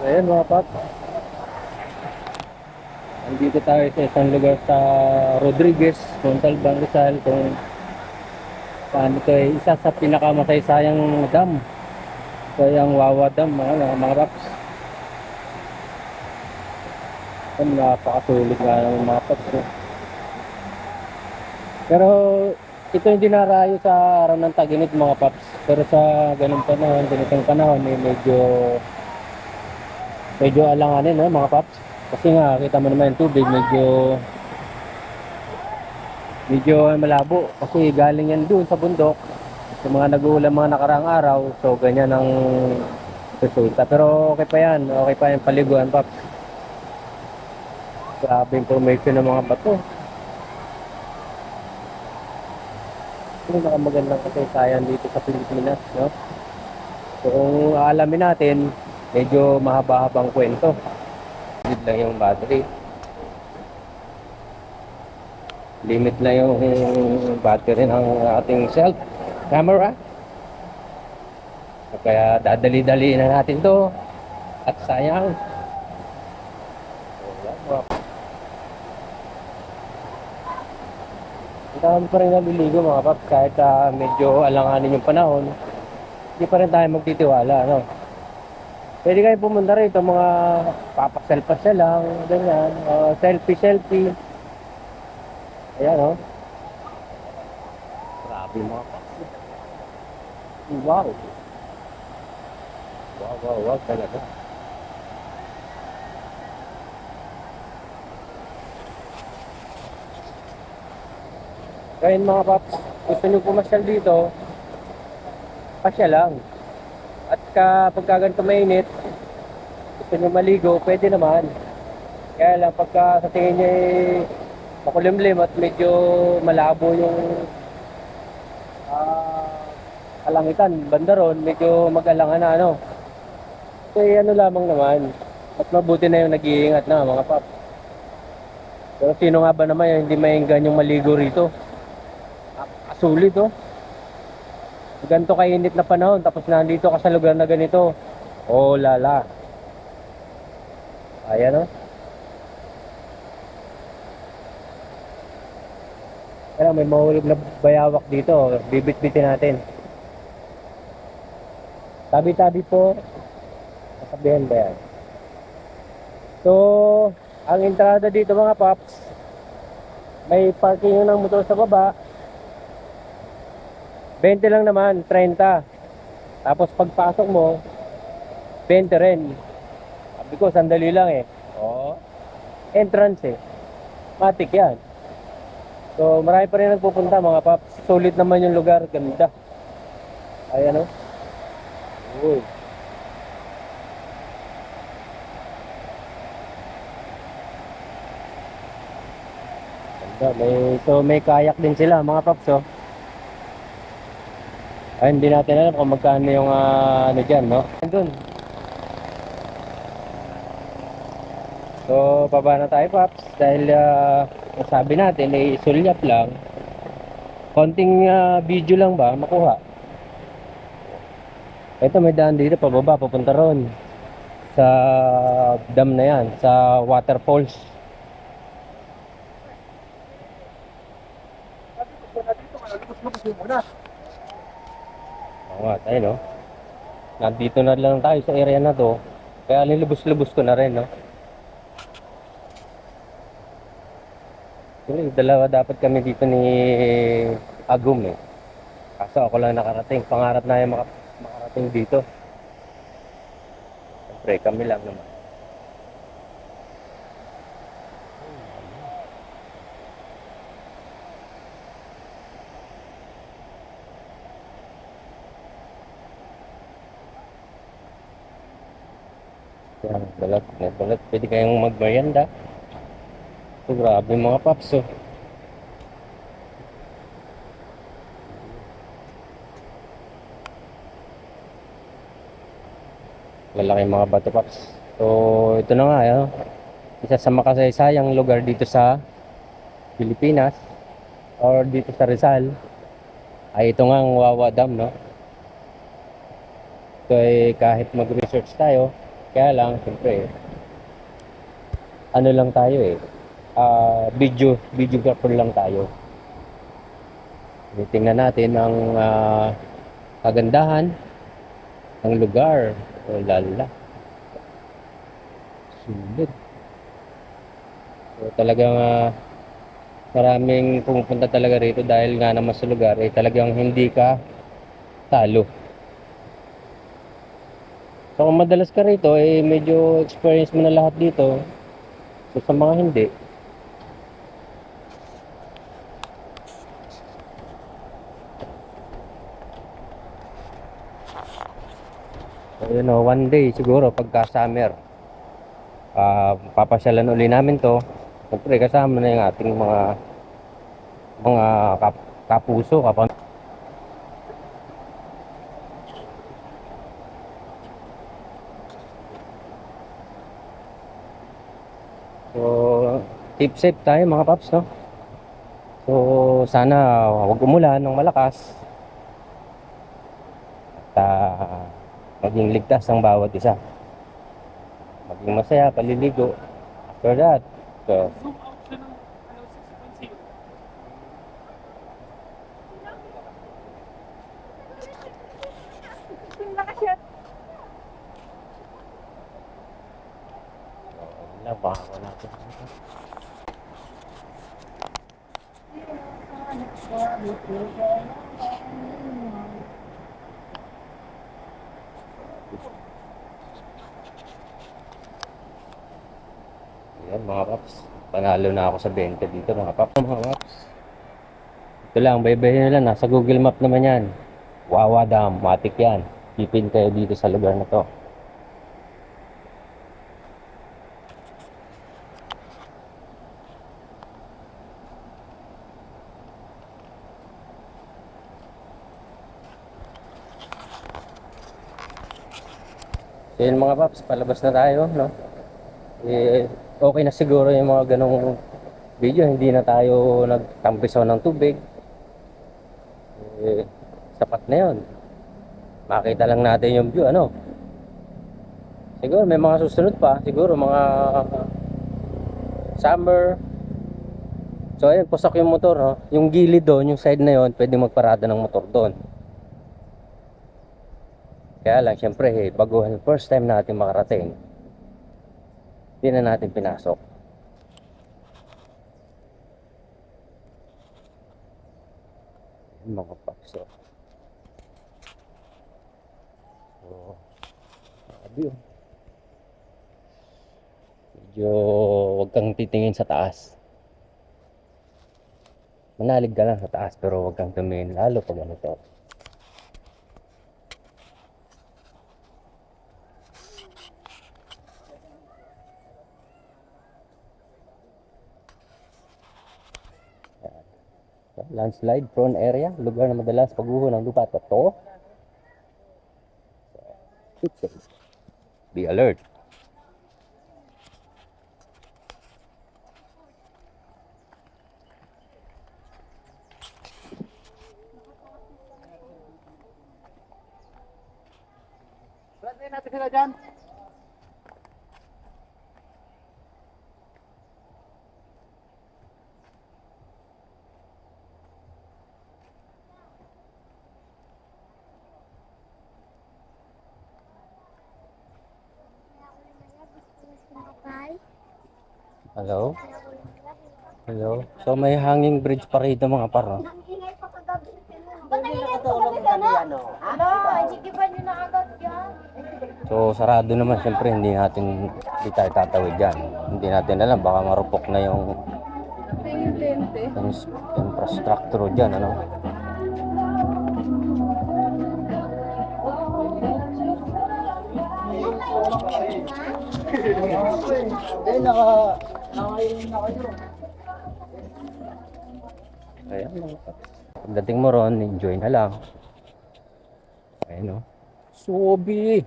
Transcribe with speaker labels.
Speaker 1: Ayan mga pap. Andito tayo sa isang lugar sa Rodriguez, Montalban, Rizal. Kung saan ito ay isa sa pinakamasaysayang dam. Ito ay ang Wawa Dam mga, mga, paps. Ito napakasulit nga ng mga paps. eh. Pero ito yung dinarayo sa araw ng taginit mga paps. Pero sa ganung panahon, ganitong panahon, eh, medyo medyo alanganin no, mga paps. Kasi nga, kita mo naman yung tubig, medyo medyo malabo. Kasi galing yan doon sa bundok. Sa mga nag-uulan mga nakaraang araw, so ganyan ang resulta. Pero okay pa yan, okay pa yung paliguan, paps. Grabe information ng mga bato. Yung nakamagandang kasaysayan dito sa Pilipinas, no? So, kung aalamin natin, medyo mahaba-habang kwento. Limit lang yung battery. Limit lang yung battery ng ating cell camera. Kaya dadali-dali na natin to. At sayang. Dami pa rin naliligo mga paps kahit ah, medyo alanganin yung panahon. Hindi pa rin tayo magtitiwala, no? Pwede kayo pumunta rito, mga papasel-pasel lang, ganyan, uh, selfie-selfie. Ayan, oh. Grabe mga paps. Wow. Wow, wow, wow talaga. Kaya mga paps, gusto nyo pumasyal dito, pasya lang. Ka ganito mainit, gusto nyo maligo, pwede naman. Kaya lang pagka sa tingin nyo eh, makulimlim at medyo malabo yung ah, kalangitan, banda ron, medyo mag-alangan na ano. Kaya ano lamang naman, at mabuti na yung nag-iingat na mga paps. Pero sino nga ba naman yung hindi mainggan yung maligo rito? Sulit oh. Ganito kainit na panahon tapos nandito ka sa lugar na ganito. Oh lala. Ayan oh. Kaya may mahulog na bayawak dito. Bibit-bitin natin. Tabi-tabi po. Kasabihan ba yan? So, ang entrada dito mga paps, may parking ng motor sa baba. 20 lang naman, 30. Tapos pagpasok mo, 20 rin. Sabi ko, sandali lang eh. Oo. Entrance eh. Matik yan. So, marami pa rin nagpupunta mga paps. Sulit naman yung lugar. Ganda. Ayan o. Uy. Ganda. May, so, may kayak din sila mga paps oh. Ay, hindi natin alam kung magkano yung ah, ano dyan, no? Andun. So, baba na tayo, Paps. Dahil, ah, ang sabi natin, ay sulyap lang. Konting ah, video lang ba, makuha. Ito, may daan dito, pababa, papunta ron. Sa dam na yan, sa waterfalls. Oo nga, tayo, no? Nandito na lang tayo sa area na to. Kaya nilubos-lubos ko na rin, no? Actually, dalawa dapat kami dito ni Agum, eh. Kaso ako lang nakarating. Pangarap na yung maka- makarating dito. Siyempre, kami lang naman. Yan, balat, may balat. Pwede kayong magmerienda. So, grabe mga paps, oh. Lalaki mga bato paps. So, ito na nga, eh, isa sa makasaysayang lugar dito sa Pilipinas or dito sa Rizal ay ito nga ang Wawa Dam, no? So, eh, kahit mag-research tayo, Kaya lang, siyempre, ano lang tayo eh, ah video, videographer lang tayo. Tingnan natin ang ah, kagandahan ng lugar. O lala. Sulit. So, talagang ah, maraming pumupunta talaga rito dahil nga naman sa lugar eh talagang hindi ka talo. So kung madalas ka rito eh medyo experience mo na lahat dito. So sa mga hindi, So, yun know, one day siguro pagka summer, ah papasyalan uli namin to. Siyempre kasama na yung ating mga mga kap kapuso, kapam So, keep safe tayo mga paps, no? So, sana wag umulan ng malakas. At ah, maging ligtas ang bawat isa. Maging masaya, paliligo. After that, so,
Speaker 2: Zoom out siya ng 6.0.
Speaker 1: wala, ko. Ayan mga paps. Panalo na ako sa 20 dito mga paps. Mga paps. Ito lang, baybayin nyo lang. Nasa Google Map naman yan. Wawa Dam, matik yan. Pipin kayo dito sa lugar na to. So yun mga paps, palabas na tayo, no? Eh, okay na siguro yung mga ganong video, hindi na tayo nagtampisaw ng tubig. Eh, sapat na yun. Makita lang natin yung view, ano? Siguro may mga susunod pa, siguro mga summer. So ayun, pusak yung motor, no? Yung gilid doon, yung side na yun, pwede magparada ng motor doon. Kaya lang, syempre, eh, baguhan first time natin makarating, hindi na natin pinasok. Mga pakso. So, sabi oh. Medyo wag kang titingin sa taas. Manalig ka lang sa taas pero wag kang tumingin lalo pag ano to. Landslide prone area, lugar na madalas pagguho ng lupa at bato. Be alert.
Speaker 3: Brad, natin sila dyan.
Speaker 1: Hello? Hello? So may hanging bridge pa rito mga paro.
Speaker 3: Ba't.
Speaker 1: So sarado naman siyempre hindi natin hindi tayo tatawid dyan. Hindi natin alam baka marupok na yung ins- infrastructure dyan ano.
Speaker 3: Eh, naka...
Speaker 1: Mga paps. Pagdating mo ron, enjoy na lang. Ayun o. Sobi!